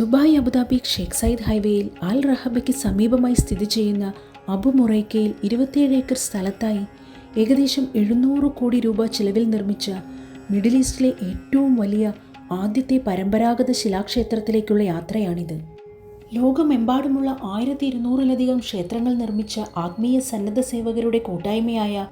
Dubai Abu Dhabi Sheikh Sayyid ഹൈവേയിൽ അൽ റഹബയ്ക്ക് സമീപമായി സ്ഥിതി ചെയ്യുന്ന അബു മുറൈക്കയിൽ ഇരുപത്തിയേഴ് ഏക്കർ സ്ഥലത്തായി ഏകദേശം എഴുന്നൂറ് കോടി രൂപ ചിലവിൽ നിർമ്മിച്ച മിഡിൽ ഈസ്റ്റിലെ ഏറ്റവും വലിയ ആദ്യത്തെ പരമ്പരാഗത ശിലാക്ഷേത്രത്തിലേക്കുള്ള യാത്രയാണിത്. ലോകമെമ്പാടുമുള്ള ആയിരത്തി ഇരുന്നൂറിലധികം ക്ഷേത്രങ്ങൾ നിർമ്മിച്ച ആത്മീയ സന്നദ്ധ സേവകരുടെ കൂട്ടായ്മയായ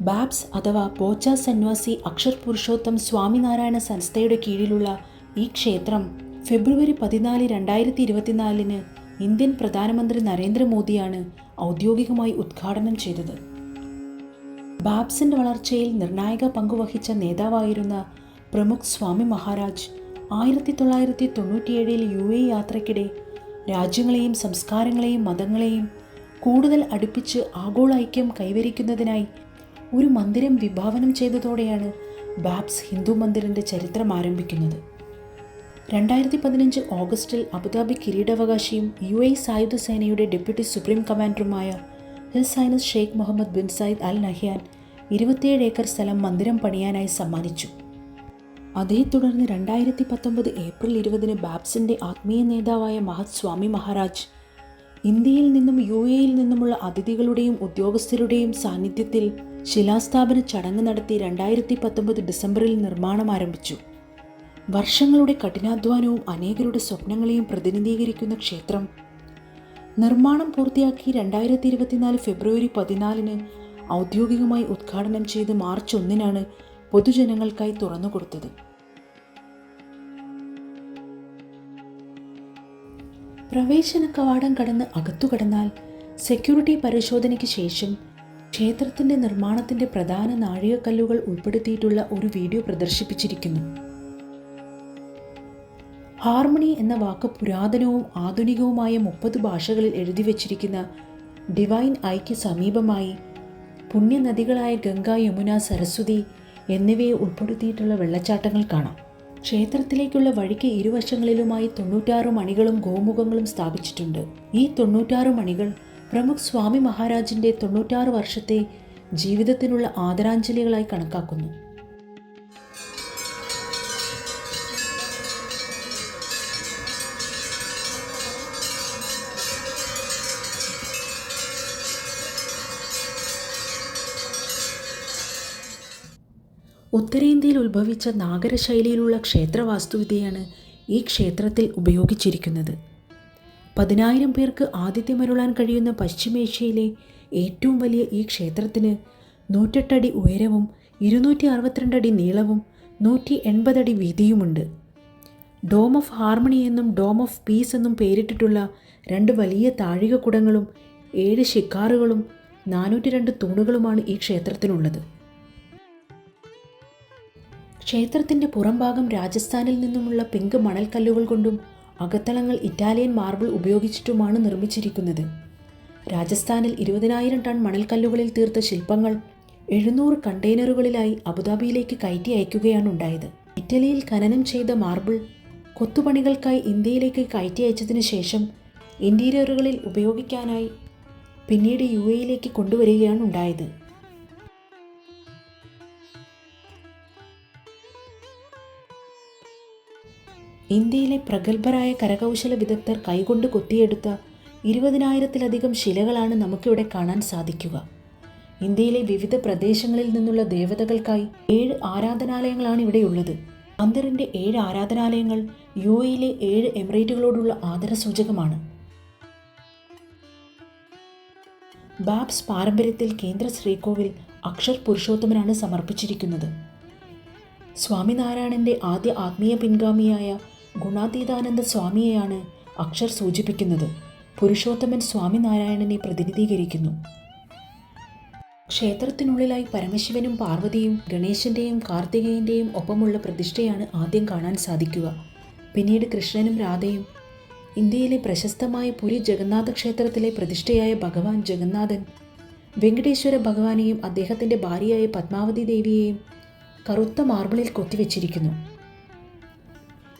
ബാബ്സ് അഥവാ പോച്ച സന്വാസി അക്ഷർ പുരുഷോത്തം സ്വാമിനാരായണ സംസ്ഥയുടെ കീഴിലുള്ള ഈ ക്ഷേത്രം ഫെബ്രുവരി പതിനാല് രണ്ടായിരത്തി ഇരുപത്തിനാലിന് ഇന്ത്യൻ പ്രധാനമന്ത്രി നരേന്ദ്രമോദിയാണ് ഔദ്യോഗികമായി ഉദ്ഘാടനം ചെയ്തത്. ബാബ്സിന്റെ വളർച്ചയിൽ നിർണായക പങ്കുവഹിച്ച നേതാവായിരുന്ന പ്രമുഖ് സ്വാമി മഹാരാജ് ആയിരത്തി തൊള്ളായിരത്തി തൊണ്ണൂറ്റിയേഴിൽ യു എ യാത്രയ്ക്കിടെ രാജ്യങ്ങളെയും സംസ്കാരങ്ങളെയും മതങ്ങളെയും കൂടുതൽ അടുപ്പിച്ച് ആഗോള ഐക്യം കൈവരിക്കുന്നതിനായി ഒരു മന്ദിരം വിഭാവനം ചെയ്തതോടെയാണ് ബാബ്സ് ഹിന്ദു മന്ദിറിന്റെ ചരിത്രം ആരംഭിക്കുന്നത്. രണ്ടായിരത്തി പതിനഞ്ച് ഓഗസ്റ്റിൽ അബുദാബി കിരീടാവകാശിയും യു എ സായുധ സേനയുടെ deputy supreme കമാൻഡറുമായ his highness Sheikh Mohammed bin Zayed Al Nahyan ഇരുപത്തിയേഴ് ഏക്കർ സ്ഥലം മന്ദിരം പണിയാനായി സമ്മാനിച്ചു. അതേ തുടർന്ന് രണ്ടായിരത്തി പത്തൊമ്പത് ഏപ്രിൽ ഇരുപതിന് ബാബ്സിന്റെ ആത്മീയ നേതാവായ മഹത് സ്വാമി മഹാരാജ് ഇന്ത്യയിൽ നിന്നും യു എയിൽ നിന്നുമുള്ള അതിഥികളുടെയും ഉദ്യോഗസ്ഥരുടെയും സാന്നിധ്യത്തിൽ ശിലാസ്ഥാപന ചടങ്ങ് നടത്തി രണ്ടായിരത്തി പത്തൊമ്പത് ഡിസംബറിൽ നിർമ്മാണം ആരംഭിച്ചു. വർഷങ്ങളുടെ കഠിനാധ്വാനവും അനേകരുടെ സ്വപ്നങ്ങളെയും പ്രതിനിധീകരിക്കുന്ന ക്ഷേത്രം നിർമ്മാണം പൂർത്തിയാക്കി രണ്ടായിരത്തി ഇരുപത്തിനാല് ഫെബ്രുവരി പതിനാലിന് ഔദ്യോഗികമായി ഉദ്ഘാടനം ചെയ്ത് മാർച്ച് ഒന്നിനാണ് പൊതുജനങ്ങൾക്കായി തുറന്നുകൊടുത്തത് പ്രവേശന കവാടം കടന്ന് അകത്തു കടന്നാൽ സെക്യൂരിറ്റി പരിശോധനയ്ക്ക് ശേഷം ക്ഷേത്രത്തിന്റെ നിർമ്മാണത്തിന്റെ പ്രധാന നാഴികക്കല്ലുകൾ ഉൾപ്പെടുത്തിയിട്ടുള്ള ഒരു വീഡിയോ പ്രദർശിപ്പിച്ചിരിക്കുന്നു. ഹാർമണി എന്ന വാക്ക് പുരാതനവും ആധുനികവുമായ മുപ്പത് ഭാഷകളിൽ എഴുതി വച്ചിരിക്കുന്ന ഡിവൈൻ ഐക്ക് സമീപമായി പുണ്യനദികളായ ഗംഗ യമുന സരസ്വതി എന്നിവയെ ഉൾപ്പെടുത്തിയിട്ടുള്ള വെള്ളച്ചാട്ടങ്ങൾ കാണാം. ക്ഷേത്രത്തിലേക്കുള്ള വഴിക്ക് ഇരുവശങ്ങളിലുമായി തൊണ്ണൂറ്റാറ് മണികളും ഗോമുഖങ്ങളും സ്ഥാപിച്ചിട്ടുണ്ട്. ഈ തൊണ്ണൂറ്റാറ് മണികൾ പ്രമുഖ് സ്വാമി മഹാരാജിന്റെ തൊണ്ണൂറ്റാറ് വർഷത്തെ ജീവിതത്തിനുള്ള ആദരാഞ്ജലികളായി കണക്കാക്കുന്നു. ഉത്തരേന്ത്യയിൽ ഉത്ഭവിച്ച നാഗരശൈലിയിലുള്ള ക്ഷേത്രവാസ്തുവിദ്യയാണ് ഈ ക്ഷേത്രത്തിൽ ഉപയോഗിച്ചിരിക്കുന്നത്. പതിനായിരം പേർക്ക് ആതിഥ്യമരുളാൻ കഴിയുന്ന പശ്ചിമേഷ്യയിലെ ഏറ്റവും വലിയ ഈ ക്ഷേത്രത്തിന് നൂറ്റെട്ടടി ഉയരവും ഇരുന്നൂറ്റി അറുപത്തിരണ്ടടി നീളവും നൂറ്റി എൺപതടി വീതിയുമുണ്ട്. ഡോം ഓഫ് ഹാർമണി എന്നും ഡോം ഓഫ് പീസ് എന്നും പേരിട്ടിട്ടുള്ള രണ്ട് വലിയ താഴികക്കുടങ്ങളും ഏഴ് ശിക്കാറുകളും നാനൂറ്റി രണ്ട് തൂണുകളുമാണ് ഈ ക്ഷേത്രത്തിനുള്ളത്. ക്ഷേത്രത്തിന്റെ പുറംഭാഗം രാജസ്ഥാനിൽ നിന്നുമുള്ള പിങ്ക് മണൽക്കല്ലുകൾ കൊണ്ടും അകത്തളങ്ങൾ ഇറ്റാലിയൻ മാർബിൾ ഉപയോഗിച്ചിട്ടുമാണ് നിർമ്മിച്ചിരിക്കുന്നത്. രാജസ്ഥാനിൽ ഇരുപതിനായിരം ടൺ മണൽക്കല്ലുകളിൽ തീർത്ത ശില്പങ്ങൾ എഴുന്നൂറ് കണ്ടെയ്നറുകളിലായി അബുദാബിയിലേക്ക് കയറ്റി അയക്കുകയാണ് ഉണ്ടായത്. ഇറ്റലിയിൽ ഖനനം ചെയ്ത മാർബിൾ കൊത്തുപണികൾക്കായി ഇന്ത്യയിലേക്ക് കയറ്റി അയച്ചതിനു ശേഷം ഇന്റീരിയറുകളിൽ ഉപയോഗിക്കാനായി പിന്നീട് യു എയിലേക്ക് കൊണ്ടുവരികയാണ് ഉണ്ടായത്. ഇന്ത്യയിലെ പ്രഗത്ഭരായ കരകൗശല വിദഗ്ധർ കൈകൊണ്ട് കൊത്തിയെടുത്ത ഇരുപതിനായിരത്തിലധികം ശിലകളാണ് നമുക്കിവിടെ കാണാൻ സാധിക്കുക. ഇന്ത്യയിലെ വിവിധ പ്രദേശങ്ങളിൽ നിന്നുള്ള ദേവതകൾക്കായി ഏഴ് ആരാധനാലയങ്ങളാണ് ഇവിടെയുള്ളത്. അന്തറിന്റെ ഏഴ് ആരാധനാലയങ്ങൾ യു എയിലെ ഏഴ് എമിറേറ്റുകളോടുള്ള ആദരസൂചകമാണ്. ബാബ്സ് പാരമ്പര്യത്തിൽ കേന്ദ്ര ശ്രീകോവിൽ അക്ഷർ പുരുഷോത്തമനാണ് സമർപ്പിച്ചിരിക്കുന്നത്. സ്വാമിനാരായണന്റെ ആദ്യ ആത്മീയ പിൻഗാമിയായ ഗുണാതീതാനന്ദ സ്വാമിയെയാണ് അക്ഷർ സൂചിപ്പിക്കുന്നത്. പുരുഷോത്തമൻ സ്വാമിനാരായണനെ പ്രതിനിധീകരിക്കുന്നു. ക്ഷേത്രത്തിനുള്ളിലായി പരമശിവനും പാർവതിയും ഗണേശന്റെയും കാർത്തികേയന്റെയും ഒപ്പമുള്ള പ്രതിഷ്ഠയാണ് ആദ്യം കാണാൻ സാധിക്കുക. പിന്നീട് കൃഷ്ണനും രാധയും. ഇന്ത്യയിലെ പ്രശസ്തമായ പുരി ജഗന്നാഥ ക്ഷേത്രത്തിലെ പ്രതിഷ്ഠയായ ഭഗവാൻ ജഗന്നാഥൻ വെങ്കടേശ്വര ഭഗവാനെയും അദ്ദേഹത്തിന്റെ ഭാര്യയായ പത്മാവതി ദേവിയെയും കറുത്ത മാർബിളിൽ കൊത്തിവെച്ചിരിക്കുന്നു.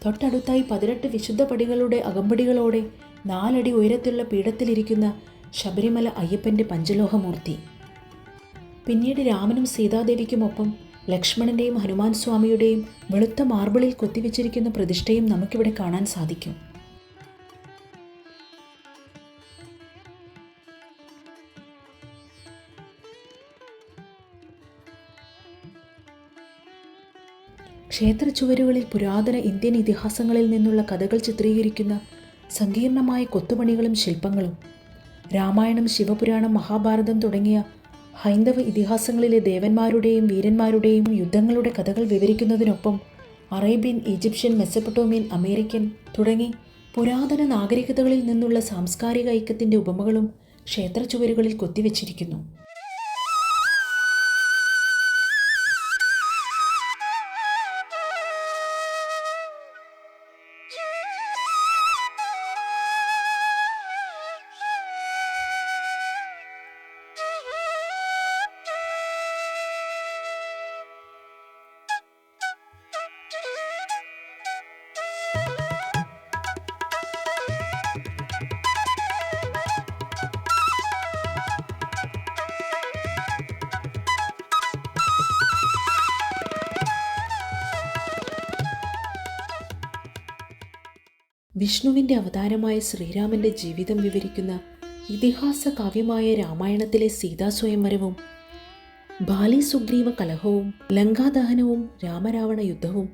തൊട്ടടുത്തായി പതിനെട്ട് വിശുദ്ധ പടികളുടെ അകമ്പടികളോടെ നാലടി ഉയരത്തിലുള്ള പീഠത്തിലിരിക്കുന്ന ശബരിമല അയ്യപ്പന്റെ പഞ്ചലോഹമൂർത്തി. പിന്നീട് രാമനും സീതാദേവിക്കുമൊപ്പം ലക്ഷ്മണന്റെയും ഹനുമാൻ സ്വാമിയുടെയും വെളുത്ത മാർബിളിൽ കൊത്തിവെച്ചിരിക്കുന്ന പ്രതിഷ്ഠയും നമുക്കിവിടെ കാണാൻ സാധിക്കും. ക്ഷേത്ര ചുവരുകളിൽ പുരാതന ഇന്ത്യൻ ഇതിഹാസങ്ങളിൽ നിന്നുള്ള കഥകൾ ചിത്രീകരിക്കുന്ന സങ്കീർണമായ കൊത്തുപണികളും ശില്പങ്ങളും രാമായണം ശിവപുരാണം മഹാഭാരതം തുടങ്ങിയ ഹൈന്ദവ ഇതിഹാസങ്ങളിലെ ദേവന്മാരുടെയും വീരന്മാരുടെയും യുദ്ധങ്ങളുടെ കഥകൾ വിവരിക്കുന്നതിനൊപ്പം അറേബ്യൻ ഈജിപ്ഷ്യൻ മെസ്സപ്പട്ടോമിയൻ അമേരിക്കൻ തുടങ്ങി പുരാതന നാഗരികതകളിൽ നിന്നുള്ള സാംസ്കാരിക ഐക്യത്തിന്റെ ഉപമകളും ക്ഷേത്ര ചുവരുകളിൽ കൊത്തിവെച്ചിരിക്കുന്നു. വിഷ്ണുവിന്റെ അവതാരമായ ശ്രീരാമന്റെ ജീവിതം വിവരിക്കുന്ന ഇതിഹാസ കാവ്യമായ രാമായണത്തിലെ സീതാസ്വയംവരവും ബാലി സുഗ്രീവ കലഹവും ലങ്കാദഹനവും രാമരാവണ യുദ്ധവും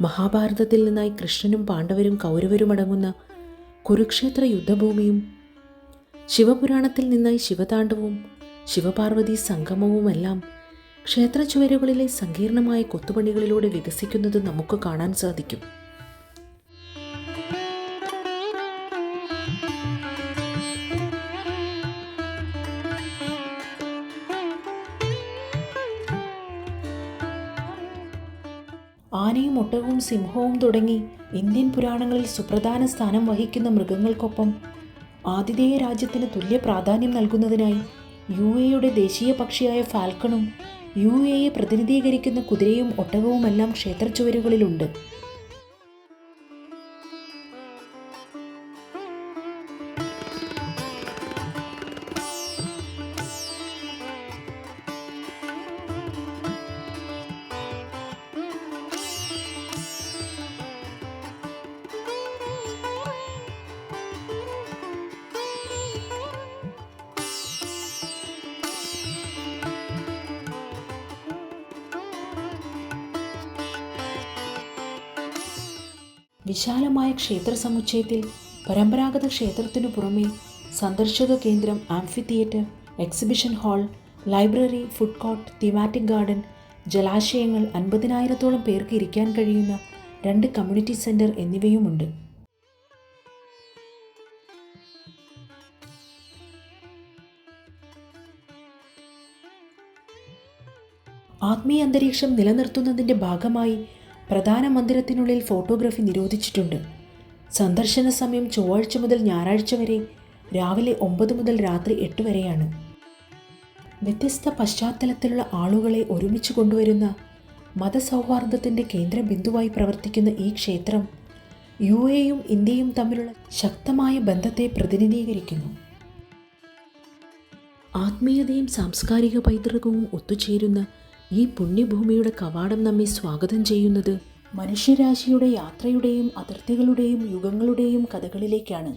മഹാഭാരതത്തിൽ നിന്നായി കൃഷ്ണനും പാണ്ഡവരും കൗരവരും അടങ്ങുന്ന കുരുക്ഷേത്ര യുദ്ധഭൂമിയും ശിവപുരാണത്തിൽ നിന്നായി ശിവതാണ്ഡവും ശിവപാർവതി സംഗമവുമെല്ലാം ക്ഷേത്ര ചുവരുകളിലെ സങ്കീർണമായ കൊത്തുപണികളിലൂടെ വികസിക്കുന്നത് നമുക്ക് കാണാൻ സാധിക്കും. ആനയും ഒട്ടകവും സിംഹവും തുടങ്ങി ഇന്ത്യൻ പുരാണങ്ങളിൽ സുപ്രധാന സ്ഥാനം വഹിക്കുന്ന മൃഗങ്ങൾക്കൊപ്പം ആതിഥേയ രാജ്യത്തിന് തുല്യ പ്രാധാന്യം നൽകുന്നതിനായി യു എയുടെ ദേശീയ പക്ഷിയായ ഫാൽക്കണും യു എയെ പ്രതിനിധീകരിക്കുന്ന കുതിരയും ഒട്ടകവുമെല്ലാം ക്ഷേത്രച്ചുവരുകളിലുണ്ട്. വിശാലമായ ക്ഷേത്ര സമുച്ചയത്തിൽ പരമ്പരാഗത ക്ഷേത്രത്തിനു പുറമെ സന്ദർശക കേന്ദ്രം amphitheatre exhibition hall library food court thematic garden ജലാശയങ്ങൾ അൻപതിനായിരത്തോളം പേർക്ക് ഇരിക്കാൻ കഴിയുന്ന രണ്ട് കമ്മ്യൂണിറ്റി സെന്റർ എന്നിവയുമുണ്ട്. ആത്മീയ അന്തരീക്ഷം നിലനിർത്തുന്നതിന്റെ ഭാഗമായി പ്രധാന മന്ദിരത്തിനുള്ളിൽ ഫോട്ടോഗ്രാഫി നിരോധിച്ചിട്ടുണ്ട്. സന്ദർശന സമയം ചൊവ്വാഴ്ച മുതൽ ഞായറാഴ്ച വരെ രാവിലെ ഒമ്പത് മുതൽ രാത്രി എട്ട് വരെയാണ്. വ്യത്യസ്ത പശ്ചാത്തലത്തിലുള്ള ആളുകളെ ഒരുമിച്ച് കൊണ്ടുവരുന്ന മതസൗഹാർദ്ദത്തിന്റെ കേന്ദ്ര ബിന്ദുവായി പ്രവർത്തിക്കുന്ന ഈ ക്ഷേത്രം യു എയും ഇന്ത്യയും തമ്മിലുള്ള ശക്തമായ ബന്ധത്തെ പ്രതിനിധീകരിക്കുന്നു. ആത്മീയതയും സാംസ്കാരിക പൈതൃകവും ഒത്തുചേരുന്ന ഈ പുണ്യഭൂമിയുടെ കവാടം നമ്മെ സ്വാഗതം ചെയ്യുന്നത്. മനുഷ്യരാശിയുടെ യാത്രയുടെയും അതിർത്തികളുടെയും യുഗങ്ങളുടെയും കഥകളിലേക്കാണ്.